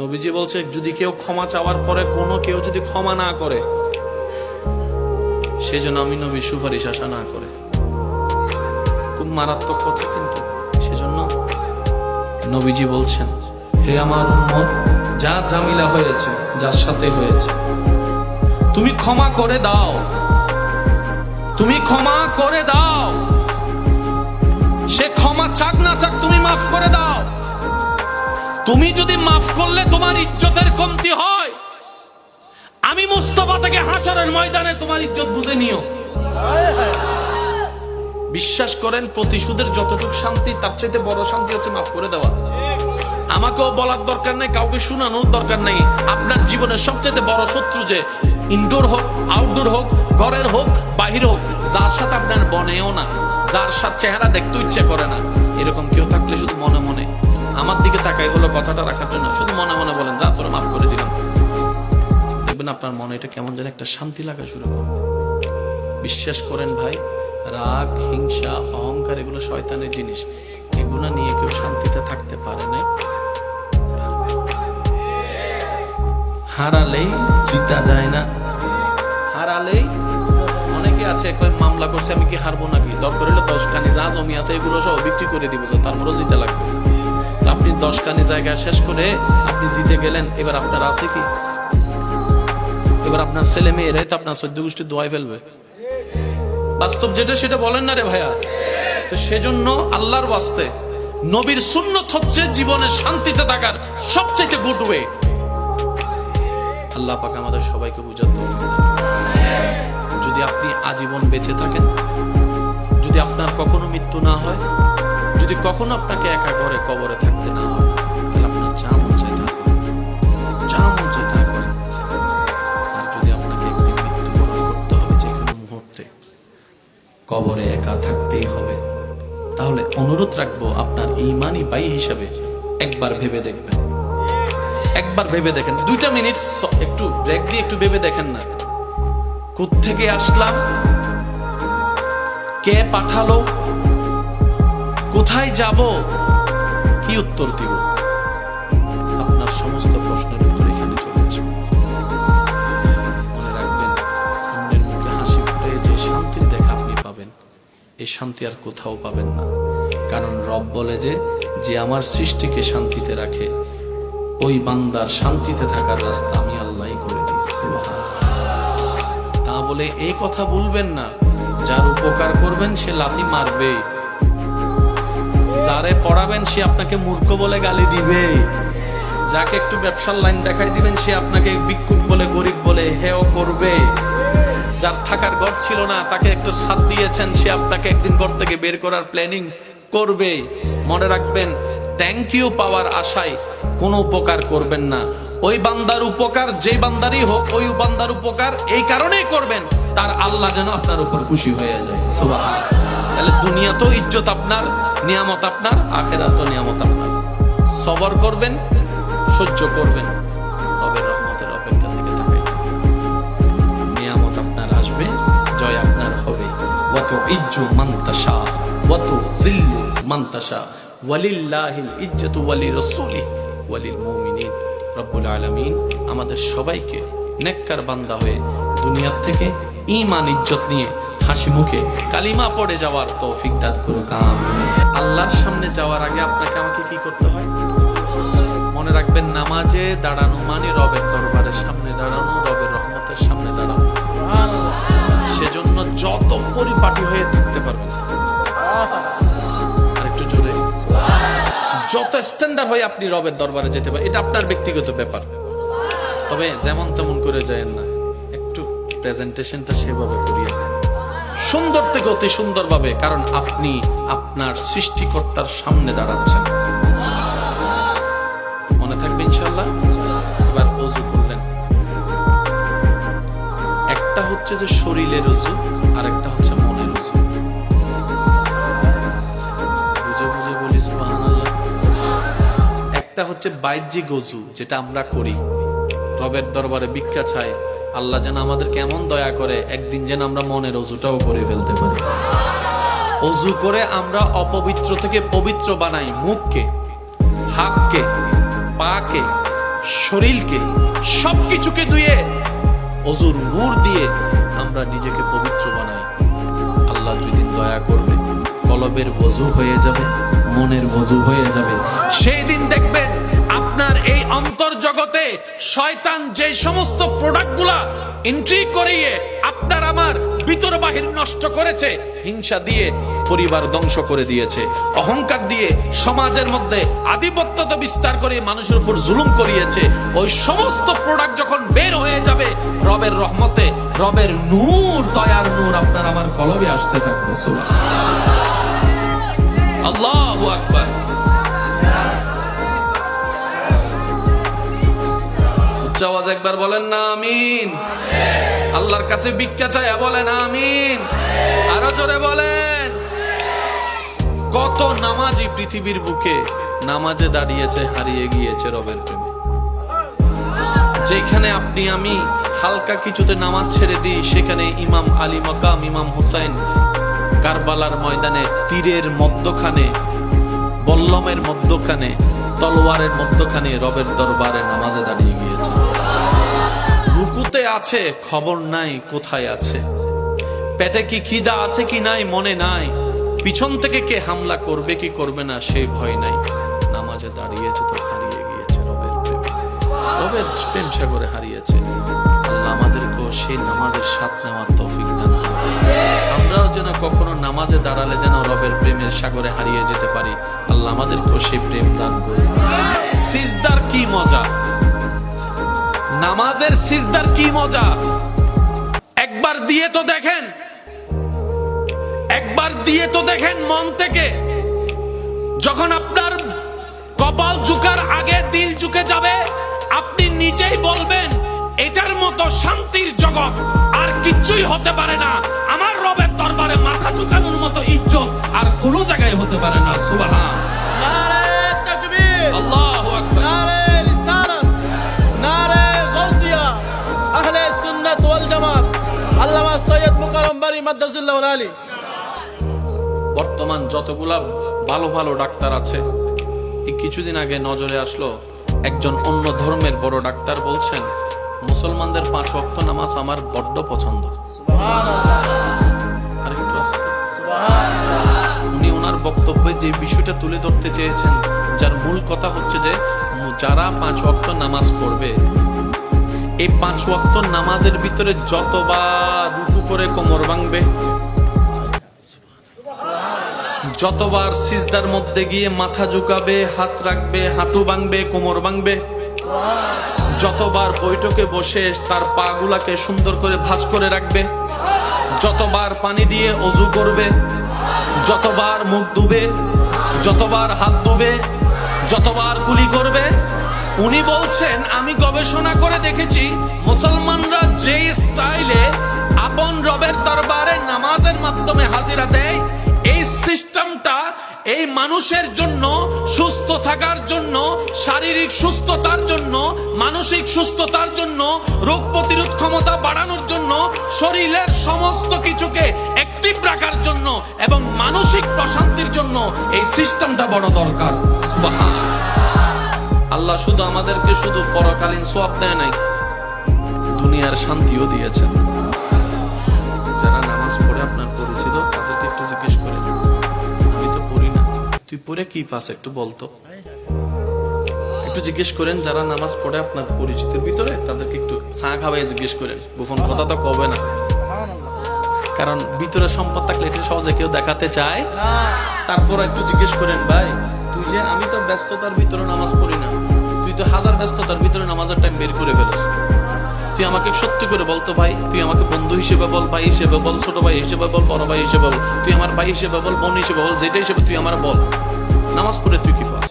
নবীজি বলছে, যদি কেউ ক্ষমা চাওয়ার পরে কোনো কেউ যদি ক্ষমা না করে, সেজন্য আমি নবী সুপারিশ আশা না করে। খুব মারাত্মক কথা কিন্তু, সেজন্য নবীজি বলছেন, হে আমার উম্মত, যা জামিলা হয়েছে, যার সাথে হয়েছে, তুমি ক্ষমা করে দাও। তুমি ক্ষমা করে দাও। সে ক্ষমা চাক না চাক তুমি মাফ করে দাও। তুমি যদি মাফ করলে তোমার ইজ্জতের কমতি হয়। আমি মুস্তফা থেকে হাসরের ময়দানে তোমার ইজ্জত বুঝে নিও। বিশ্বাস করেন, প্রতিশোধের যতটুকু শান্তি, তার চাইতে বড় শান্তি হচ্ছে মাফ করে দেওয়া। আমাকেও বলার দরকার নেই, কাউকে শোনানোর দরকার নেই। আপনার জীবনের সবচেয়ে বড় শত্রু যে ইনডোর হোক আউটডোর হোক, ঘরের হোক, বাহির হোক, যার সাথে আপনার বনেও না, যার সাথে চেহারা দেখতে ইচ্ছে করে না, এরকম কেউ থাকলে শুধু মনে মনে। আমার দিকে তাকাই হলো কথাটা রাখার জন্য। শুধু মনে মনে বলেন, যা তোরা মাফ করে দিলাম। দেখবেন আপনার মনে এটা কেমন যেন একটা শান্তি লাগা শুরু করবে বিশ্বাস করেন ভাই, রাগ, হিংসা, অহংকার এগুলো শয়তানের জিনিস। এগুলো নিয়ে কেউ শান্তিতে থাকতে পারে না হারালেই জিতা যায় না। হারালেই অনেকে আছে কই মামলা করছে, আমি কি হারবো নাকি? দরকার হলে দশ কানি যা জমি আছে এগুলো সব বিক্রি করে দিব, তারপরেও জিতে লাগবে। আপনি দশ কানি জায়গা শেষ করে আপনি জিতে গেলেন, এবার আপনার আছে কি? এবার আপনার ছেলে মেয়েরাই তো আপনার সদ্য গোষ্ঠী দোয়াই ফেলবে। বাস্তব যেটা সেটা বলেন না রে ভাইয়া। তো সেজন্য আল্লাহর ওয়াস্তে নবীর সুন্নত হচ্ছে জীবনে শান্তিতে থাকার সবচেয়ে গুড ওয়ে আল্লাহ পাক আমাদের সবাইকে বুঝার তৌফিক যদি আপনি আজীবন বেঁচে থাকেন, যদি আপনার কখনো মৃত্যু না হয় যদি কখনো আপনাকে একা ঘরে কবরে থাকতে না হয়, তাহলে আপনার যা মন চাই তা করেন। যা মন চাই তা করেন। আর যদি আপনাকে একদিন মৃত্যুবরণ করতে হবে যে কোনো মুহূর্তে, কবরে একা থাকতেই হবে, তাহলে অনুরোধ রাখব আপনার ইমানি বাই হিসাবে একবার ভেবে দেখবেন। একবার ভেবে দেখেন। দুইটা মিনিট একটু ব্রেক দিয়ে একটু ভেবে দেখেন না। থেকে আসলাম? কে পাঠালো? কোথায় যাব? কি উত্তর দিব? আপনার সমস্ত প্রশ্নের উত্তর এখানে চলে আসবে। রাখবেন মুখে হাসি ফুটে যে শান্তির দেখা আপনি পাবেন, এই শান্তি আর কোথাও পাবেন না। কারণ রব বলে যে যে আমার সৃষ্টিকে শান্তিতে রাখে, ওই বান্দার শান্তিতে থাকার রাস্তা আমি আল্লাহই করে দিচ্ছি তা বলে এই কথা বলবেন না। যার উপকার করবেন সে লাথি মারবে যারে পড়াবেন সে আপনাকে মূর্খ বলে গালি দিবে। যাকে একটু ব্যবসার লাইন দেখাই দিবেন, সে আপনাকে বিক্ষুব বলে, গরিব বলে হেও করবে। যার থাকার ঘর ছিল না, তাকে একটু সাথ দিয়েছেন, সে আপনাকে একদিন ঘর থেকে বের করার প্ল্যানিং করবে। মনে রাখবেন থ্যাংক ইউ পাওয়ার আশায় কোনো উপকার করবেন না। ওই বান্দার উপকার যে বান্দারই হোক, ওই বান্দার উপকার এই কারণেই করবেন, তার আল্লাহ যেন আপনার উপর খুশি হয়ে যায়। সুবহান তাহলে দুনিয়া তো ইজ্জত আপনার, নিয়ামত আপনার আখেরাত তো নিয়ামত আপনার। সবর করবেন, সহ্য করবেন, রবের রহমতের নিয়ামত আপনার আসবে, জয় আপনার হবে। ইজ্জু জিল্লু ওয়ালি রাসূলি ওয়ালিল মুমিনিন। রব্বুল আলামিন আমাদের সবাইকে নেককার বান্দা হয়ে দুনিয়ার থেকে ইমান ইজ্জত নিয়ে হাসি মুখে কালিমা পড়ে যাওয়ার তৌফিক দান আমিন। আল্লাহর সামনে যাওয়ার আগে আপনাকে আমাকে কি করতে হয়? মনে রাখবেন, নামাজে দাঁড়ানো মানে রবের দরবারের সামনে দাঁড়ানো, রবের রহমতের সামনে দাঁড়ানো। সেজন্য যত পরিপাটি হয়ে থাকতে পারবেন। আরেকটু জোরে। যত স্ট্যান্ডার্ড হয়ে আপনি রবের দরবারে যেতে পারেন, এটা আপনার ব্যক্তিগত ব্যাপার। তবে যেমন তেমন করে যায় না, একটু প্রেজেন্টেশনটা সেভাবে করিয়ে সুন্দর থেকে অতি সুন্দরভাবে, কারণ আপনি আপনার সৃষ্টিকর্তার সামনে দাঁড়াচ্ছেন। মনে থাকবে ইনশাল্লাহ এবার অজু করলেন। একটা হচ্ছে যে শরীরের অজু আর একটা হচ্ছে মনের অজু। একটা হচ্ছে বাহ্যিক অজু, যেটা আমরা করি। রবের দরবারে ভিক্ষা চাই আল্লাহ যেন আমাদের কেমন দয়া করে একদিন যেন আমরা মনের অজুটাও করে ফেলতে পারি। অজু করে আমরা অপবিত্র থেকে পবিত্র বানাই মুখকে, হাতকে, পাকে, শরীরকে, সবকিছুকে ধুয়ে অজুর নূর দিয়ে আমরা নিজেকে পবিত্র বানাই। আল্লাহ যেদিন দয়া করবে, কলবের বজু হয়ে যাবে, মনের বজু হয়ে যাবে। সেই দিন দেখবেন শয়তান যে সমস্ত প্রোডাক্টগুলা এন্ট্রি করিয়ে আপনার আমার ভিতর বাহির নষ্ট করেছে, হিংসা দিয়ে পরিবার ধ্বংস করে দিয়েছে, অহংকার দিয়ে সমাজের মধ্যে আধিপত্যতা বিস্তার করে মানুষের উপর জুলুম করিয়েছে, ওই সমস্ত প্রোডাক্ট যখন বের হয়ে যাবে, রবের রহমতে, রবের নূর, দয়ার নূর আপনার আমার কলবে আসতে থাকবে আওয়াজ একবার বলেন না, আমিন। আল্লাহর কাছে ভিক্ষা চাইয়া বলেন, আমিন। আরও জোরে বলেন। কত নামাজি পৃথিবীর বুকে নামাজে দাঁড়িয়েছে, হারিয়ে গিয়েছে রবের প্রেমে। যেখানে আপনি, আমি হালকা কিছুতে নামাজ ছেড়ে দিই, সেখানে ইমাম আলী মকাম, ইমাম হুসাইন কারবালার ময়দানে, তীরের মধ্যখানে, বল্লমের মধ্যখানে তলোয়ারের মধ্যখানে রবের দরবারে নামাজে দাঁড়িয়ে গিয়েছে। রুকুতে আছে, খবর নাই, কোথায় আছে? পেটে কি খিদা আছে কি নাই, মনে নাই? পিছন থেকে কে হামলা করবে, কি করবে না, সে ভয় নাই। নামাজে দাঁড়িয়েছে তো হারিয়ে গিয়েছে রবের প্রেমে। রবের প্রেম সাগরে হারিয়েছে। আল্লাহ আমাদেরকেও সেই নামাজের স্বাদ নেওয়ার তৌফিক দান করুন। আমরাও যেন কখনো নামাজে দাঁড়ালে যেন রবের প্রেমের সাগরে হারিয়ে যেতে পারি। আল্লাহ আমাদেরকেও সেই প্রেম দান করুন। সিজদার কি মজা? নামাজের সিজদার কি মজা? একবার দিয়ে তো দেখেন। একবার দিয়ে তো দেখেন মন থেকে। যখন আপনার কপাল ঝুকার আগে দিল ঝুঁকে যাবে, আপনি নিজেই বলবেন এটার মতো শান্তির জগৎ আর কিচ্ছুই হতে পারে না। আমার রবের দরবারে মাথা ঝুকানোর মতো ইজ্জত আর কোনো জায়গায় হতে পারে না সুবহান। নারে তাকবীর। আল্লাহু আকবার। নারে রিসালাত। নারে গাউসিয়া। আহলে সুন্নাত ওয়াল জামাত। আল্লামা সৈয়দ মুকাররম বারি মাদ্দাজিল্লাহ আলী। বর্তমান যতগুলা ভালো ভালো ডাক্তার আছে এই কিছুদিন আগে নজরে আসলো একজন অন্য ধর্মের বড় ডাক্তার বলছেন মুসলমানদের পাঁচ ওয়াক্ত নামাজ আমার বড্ড পছন্দ। উনি ওনার বক্তব্যে যে বিষয়টা তুলে ধরতে চেয়েছেন, যার মূল কথা হচ্ছে যে যারা পাঁচ ওয়াক্ত নামাজ পড়বে, এই পাঁচ ওয়াক্ত নামাজের ভিতরে যতবার রুকু করে কোমর ভাঙবে, যতবার সিজদার মধ্যে গিয়ে মাথা ঝুঁকাবে, হাত রাখবে, হাঁটু ভাঙবে, কোমর ভাঙবে যতবার বৈঠকে বসে তার পা গুলাকে সুন্দর করে ভাঁজ করে রাখবে, যতবার পানি দিয়ে অজু করবে, যতবার মুখ ধুবে যতবার হাত ধুবে যতবার কুলি করবে, উনি বলছেন, আমি গবেষণা করে দেখেছি, মুসলমানরা যে স্টাইলে আপন রবের দরবারে নামাজের মাধ্যমে হাজিরা দেয় এই সিস্টেমটা এই মানুষের জন্য, সুস্থ থাকার জন্য, শারীরিক সুস্থতার জন্য, মানসিক সুস্থতার জন্য, রোগ প্রতিরোধ ক্ষমতা বাড়ানোর জন্য, শরীরের সমস্ত কিছুকে অ্যাক্টিভ রাখার জন্য এবং মানসিক প্রশান্তির জন্য এই সিস্টেমটা বড় দরকার। আল্লাহ শুধু আমাদেরকে শুধু পরকালীন সোয়াব দেয় নাই, দুনিয়ার শান্তিও দিয়েছেন। যারা নামাজ পড়ে আপনার পরিচিত তুই পড়ে কি পাস একটু বলতো একটু জিজ্ঞেস করেন, যারা নামাজ পড়ে আপনার পরিচিতের ভিতরে, তাদেরকে একটু চা খাওয়াই জিজ্ঞেস করেন। গোপন কথা তো কবে না। কারণ ভিতরে সম্পদ থাকলে এটা সহজে কেউ দেখাতে চায়। তারপর একটু জিজ্ঞেস করেন, ভাই, তুই যে, আমি তো ব্যস্ততার ভিতরে নামাজ পড়ি না। তুই তো হাজার ব্যস্ততার ভিতরে নামাজের টাইম বের করে ফেলিস তুই আমাকে সত্যি করে বলতো ভাই, তুই আমাকে বন্ধু হিসেবে বল, ভাই হিসেবে বল, ছোট ভাই হিসেবে বল, বড় ভাই হিসেবে বল, তুই আমার ভাই হিসেবে বল, বোন হিসেবে বল যেটা হিসেবে তুই আমার বল। নামাজ পড়ে তুই কি পাস?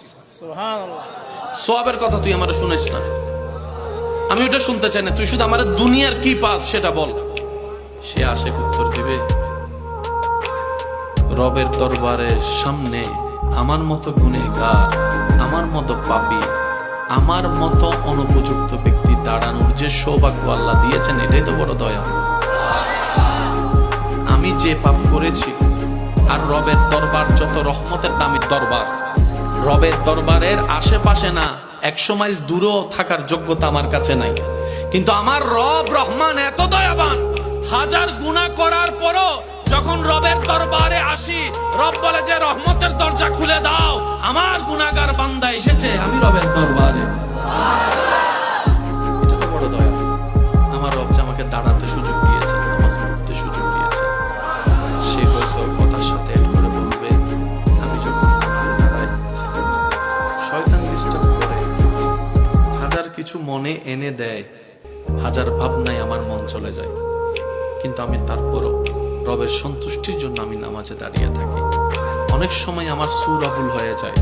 সোয়াবের কথা তুই আমার শুনিস না। আমি ওটা শুনতে চাই না, তুই শুধু আমার দুনিয়ার কি পাস সেটা বল। সে আসে উত্তর দিবে, রবের দরবারের সামনে আমার মতো গুনেগার আমার মতো পাপী আমার মতো অনুপযুক্ত ব্যক্তি দাঁড়ানোর যে সৌভাগ্য আল্লাহ দিয়েছেন, এটাই তো বড় দয়া। আমি যে পাপ করেছি, আর রবের দরবার যত রহমতের দামি দরবার, রবের দরবারের আশেপাশে না একশো মাইল দূরেও থাকার যোগ্যতা আমার কাছে নাই। কিন্তু আমার রব রহমান এত দয়াবান, হাজার গুণা করার পরও যখন রবের দরবারে আসি, রব বলে যে, রহমতের দরজা খুলে দাও, আমার গুনাগার বান্দা এসেছে, আমি রবের দরবারে এনে দেয়, হাজার ভাবনায় আমার মন চলে যায়। কিন্তু আমি তারপরও রবের সন্তুষ্টির জন্য আমি নামাজে দাঁড়িয়ে থাকি। অনেক সময় আমার সুরা ভুল হয়ে যায়,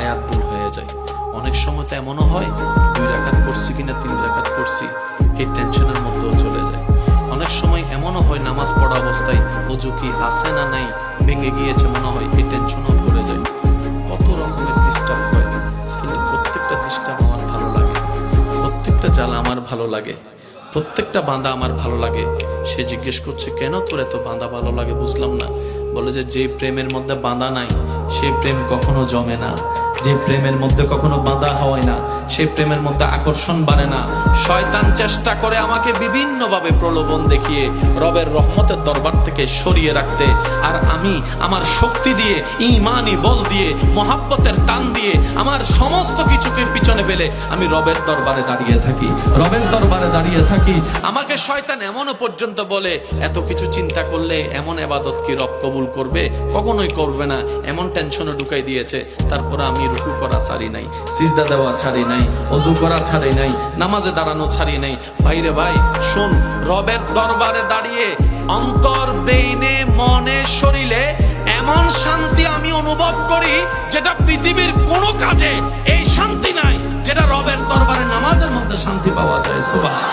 আয়াত ভুল হয়ে যায়। অনেক সময় তো এমনও হয়, দুই রাখাত পড়ছি কিনা তিন রাখাত পড়ছি, এই টেনশনের মধ্যেও চলে যায়। অনেক সময় এমনও হয়, নামাজ পড়া অবস্থায় অজু কি আছে না নাই, ভেঙে গিয়েছে মনে হয়, এই টেনশনও পড়ে যায়। কত রকমের ডিস্টার্ব আমার ভালো লাগে? প্রত্যেকটা বাঁধা আমার ভালো লাগে। সে জিজ্ঞেস করছে, কেন তোর এত বাঁধা ভালো লাগে? বুঝলাম না। বলে যে যে প্রেমের মধ্যে বাঁধা নাই সেই প্রেম কখনো জমে না। যে প্রেমের মধ্যে কখনো বাঁধা হয় না সেই প্রেমের মধ্যে আকর্ষণ বাড়ে না। শয়তান চেষ্টা করে আমাকে বিভিন্নভাবে প্রলোভন দেখিয়ে রবের রহমতের দরবার থেকে সরিয়ে রাখতে। আর আমি আমার শক্তি দিয়ে, ইমানি বল দিয়ে, মহাব্বতের টান দিয়ে আমার সমস্ত কিছুকে পিছনে ফেলে আমি রবের দরবারে দাঁড়িয়ে থাকি। রবের দরবারে দাঁড়িয়ে থাকি। আমাকে শয়তান এমনও পর্যন্ত বলে, এত কিছু চিন্তা করলে এমন এবাদত কি রব কবুল করবে? কখনোই করবে না। এমন টেনশনে ঢুকাই দিয়েছে। তারপরে আমি রুকু করা ছাড়ি নাই, সিজদা দেওয়া ছাড়ি নাই, অজু করা ছাড়ি নাই, নামাজে দাঁড়ানো ছাড়ি নাই। ভাইরে ভাই, শুন, রবের দরবারে দাঁড়িয়ে অন্তর, বেইনে, মনে, শরীরে এমন শান্তি আমি অনুভব করি যেটা পৃথিবীর কোনো কাজে এই শান্তি নাই, যেটা রবের দরবারে নামাজের মধ্যে শান্তি পাওয়া যায়। সুবহান